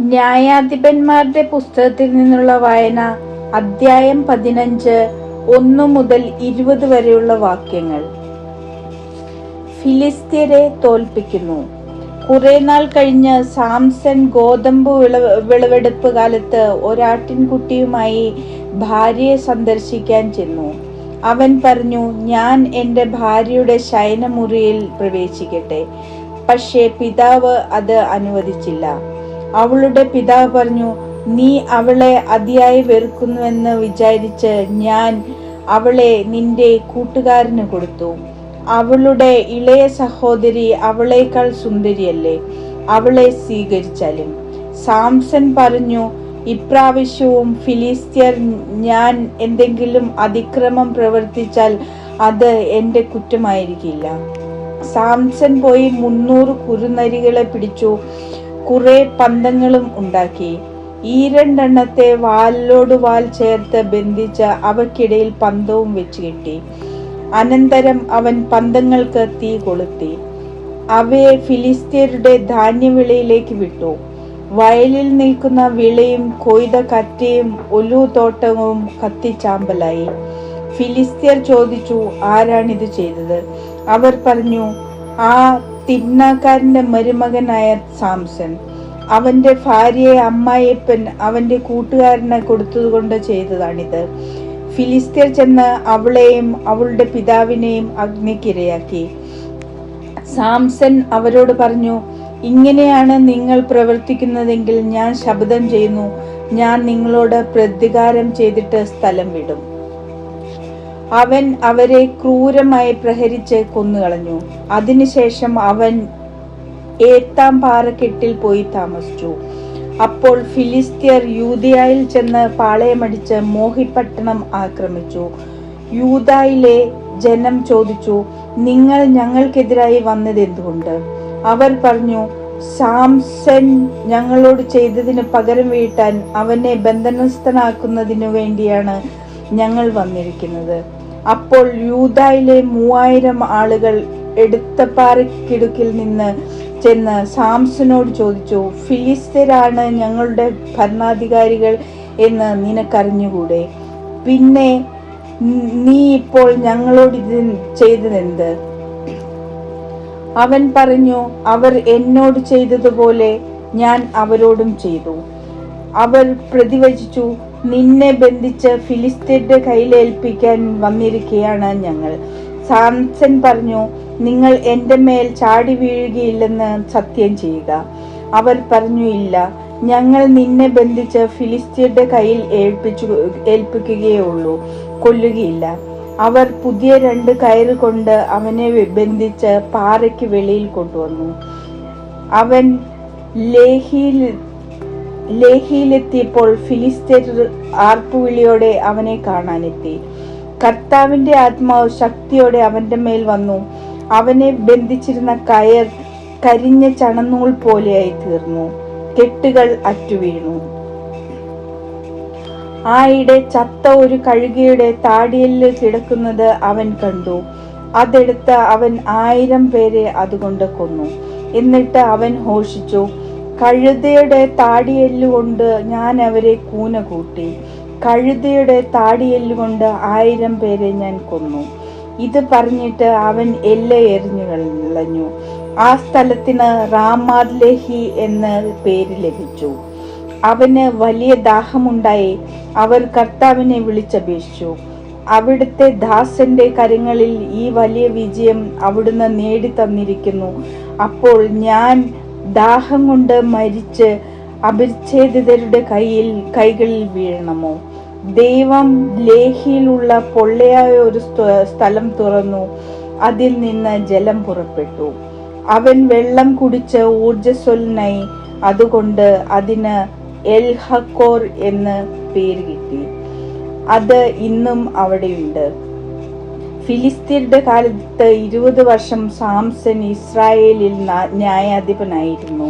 ന്യായാധിപന്മാരുടെ പുസ്തകത്തിൽ നിന്നുള്ള വായന അദ്ധ്യായം പതിനഞ്ച് ഒന്നു മുതൽ ഇരുപത് വരെയുള്ള വാക്യങ്ങൾ. ഫിലിസ്തീരെ തോൽപ്പിക്കുന്നു. കുറെ നാൾ കഴിഞ്ഞ് സാംസൺ ഗോതമ്പ് വിള വിളവെടുപ്പ് കാലത്ത് ഒരാട്ടിൻകുട്ടിയുമായി ഭാര്യയെ സന്ദർശിക്കാൻ ചെന്നു. അവൻ പറഞ്ഞു ഞാൻ എന്റെ ഭാര്യയുടെ ശയനമുറിയിൽ പ്രവേശിക്കട്ടെ. പക്ഷേ പിതാവ് അത് അനുവദിച്ചില്ല. അവളുടെ പിതാവ് പറഞ്ഞു നീ അവളെ അതിയായി വെറുക്കുന്നുവെന്ന് വിചാരിച്ച് ഞാൻ അവളെ നിന്റെ കൂട്ടുകാരന് കൊടുത്തു. അവളുടെ ഇളയ സഹോദരി അവളേക്കാൾ സുന്ദരിയല്ലേ? അവളെ സ്വീകരിച്ചാലും. സാംസൺ പറഞ്ഞു ഇപ്രാവശ്യവും ഫിലിസ്ത്യർ ഞാൻ എന്തെങ്കിലും അതിക്രമം പ്രവർത്തിച്ചാൽ അത് എന്റെ കുറ്റമായിരിക്കില്ല. സാംസൺ പോയി മുന്നൂറ് കുറുനരികളെ പിടിച്ചു. കുറെ പന്തങ്ങളും ഉണ്ടാക്കി. ഈ രണ്ടെണ്ണത്തെ വാലിലോട് വാൽ ചേർത്ത് ബന്ധിച്ച അവക്കിടയിൽ പന്തവും വെച്ച് കെട്ടി. അനന്തരം അവൻ പന്തങ്ങൾക്ക് തീ കൊളുത്തി. അവയെ ഫിലിസ്തീനരുടെ ധാന്യവിളയിലേക്ക് വിട്ടു. വയലിൽ നിൽക്കുന്ന വിളയും കൊയ്ത കറ്റയും ഒലു തോട്ടവും കത്തിച്ചാമ്പലായി. ഫിലിസ്തീർ ചോദിച്ചു ആരാണിത് ചെയ്തത്? അവർ പറഞ്ഞു ആ തിന്നാക്കാരന്റെ മരുമകനായ സാംസൺ. അവന്റെ ഭാര്യയെ അമ്മായിയപ്പൻ അവന്റെ കൂട്ടുകാരനെ കൊടുത്തതുകൊണ്ട് ചെയ്തതാണിത്. ഫിലിസ്തീർ ചെന്ന് അവളെയും അവളുടെ പിതാവിനെയും അഗ്നിക്കിരയാക്കി. സാംസൺ അവരോട് പറഞ്ഞു ഇങ്ങനെയാണ് നിങ്ങൾ പ്രവർത്തിക്കുന്നതെങ്കിൽ ഞാൻ ശബ്ദം ചെയ്യുന്നു. ഞാൻ നിങ്ങളോട് പ്രതികാരം ചെയ്തിട്ട് സ്ഥലം വിടും. അവൻ അവരെ ക്രൂരമായി പ്രഹരിച്ച് കൊന്നുകളഞ്ഞു. അതിനുശേഷം അവൻ ഏത്താം പാറക്കെട്ടിൽ പോയി താമസിച്ചു. അപ്പോൾ ഫിലിസ്തീയർ യൂതിയായിൽ ചെന്ന് പാളയമടിച്ച് മോഹിപ്പട്ടണം ആക്രമിച്ചു. യൂതായിലെ ജനം ചോദിച്ചു നിങ്ങൾ ഞങ്ങൾക്കെതിരായി വന്നത് എന്തുകൊണ്ട്? അവർ പറഞ്ഞു സാംസൻ ഞങ്ങളോട് ചെയ്തതിന് പകരം വീട്ടാൻ അവനെ ബന്ധനസ്ഥനാക്കുന്നതിനു വേണ്ടിയാണ് ഞങ്ങൾ വന്നിരിക്കുന്നത്. അപ്പോൾ യൂതായിലെ മൂവായിരം ആളുകൾ എടുത്തപ്പാറക്കിടുക്കിൽ നിന്ന് ചെന്ന് സാംസനോട് ചോദിച്ചു ഫിലിസ്തരാണ് ഞങ്ങളുടെ ഭരണാധികാരികൾ എന്ന് നിനക്കറിഞ്ഞുകൂടെ? പിന്നെ നീ ഇപ്പോൾ ഞങ്ങളോട് ഇത് ചെയ്തതെന്ത്? അവൻ പറഞ്ഞു അവർ എന്നോട് ചെയ്തതുപോലെ ഞാൻ അവരോടും ചെയ്തു. അവർ പ്രതിവചിച്ചു നിന്നെ ബന്ധിച്ച് ഫിലിസ്തീന്റെ കയ്യിലേൽപ്പിക്കാൻ വന്നിരിക്കുകയാണ് ഞങ്ങൾ. സാംസൺ പറഞ്ഞു നിങ്ങൾ എന്റെ മേൽ ചാടി വീഴുകയില്ലെന്ന് സത്യം ചെയ്യുക. അവർ പറഞ്ഞു ഇല്ല ഞങ്ങൾ നിന്നെ ബന്ധിച്ച് ഫിലിസ്തീന്റെ കയ്യിൽ ഏൽപ്പിച്ചു ഏൽപ്പിക്കുകയേ ഉള്ളൂ കൊല്ലുകയില്ല. അവർ പുതിയ രണ്ട് കയറ് കൊണ്ട് അവനെ ബന്ധിച്ച് പാറയ്ക്ക് വെളിയിൽ കൊണ്ടുവന്നു. അവൻ ലേഹിയിൽ ലേഹിയിലെത്തിയപ്പോൾ ഫിലിസ്തീർ ആർപ്പുവിളിയോടെ അവനെ കാണാനെത്തി. കർത്താവിന്റെ ആത്മാവ് ശക്തിയോടെ അവന്റെ മേൽ വന്നു. അവനെ ബന്ധിച്ചിരുന്ന കയർ കരിഞ്ഞ ചണനൂൽ പോലെയായി തീർന്നു. കെട്ടുകൾ അറ്റുവീണു. ആയിടെ ചത്ത ഒരു കഴുകയുടെ താടിയിൽ കിടക്കുന്നത് അവൻ കണ്ടു. അതെടുത്ത് അവൻ ആയിരം പേരെ അതുകൊണ്ട് കൊന്നു. എന്നിട്ട് അവൻ ഘോഷിച്ചു കഴുതയുടെ താടിയെല്ലുകൊണ്ട് ഞാൻ അവരെ കൂന കൂട്ടി. കഴുതയുടെ താടിയെല്ലുകൊണ്ട് ആയിരം പേരെ ഞാൻ കൊന്നു. ഇത് പറഞ്ഞിട്ട് അവൻ എല്ല എറിഞ്ഞു കളഞ്ഞു. ആ സ്ഥലത്തിന് റാമാദ് ലെഹി എന്ന പേര് ലഭിച്ചു. അവന് വലിയ ദാഹമുണ്ടായി. അവർ കർത്താവിനെ വിളിച്ചപേക്ഷിച്ചു. അവിടുത്തെ ദാസന്റെ കരങ്ങളിൽ ഈ വലിയ വിജയം അവിടുന്ന് നേടി തന്നിരിക്കുന്നു അപ്പോൾ ഞാൻ ദാഹം കൊണ്ട് മരിച്ച് അപരിച്ഛേദിതരുടെ കയ്യിൽ കൈകളിൽ വീഴണമോ? ദൈവം ലേഹിയിലുള്ള പൊള്ളയായ ഒരു സ്ഥലം തുറന്നു. അതിൽ നിന്ന് ജലം പുറപ്പെട്ടു. അവൻ വെള്ളം കുടിച്ച് ഊർജസ്വലനായി അതുകൊണ്ട് അതിന് എൽ ഹക്കോർ എന്ന് പേര് കിട്ടി. അത് ഇന്നും അവിടെയുണ്ട്. ഫിലിസ്തീന്റെ കാലത്ത് ഇരുപത് വർഷം സാംസൺ ഇസ്രായേലിൽ ന്യായാധിപനായിരുന്നു.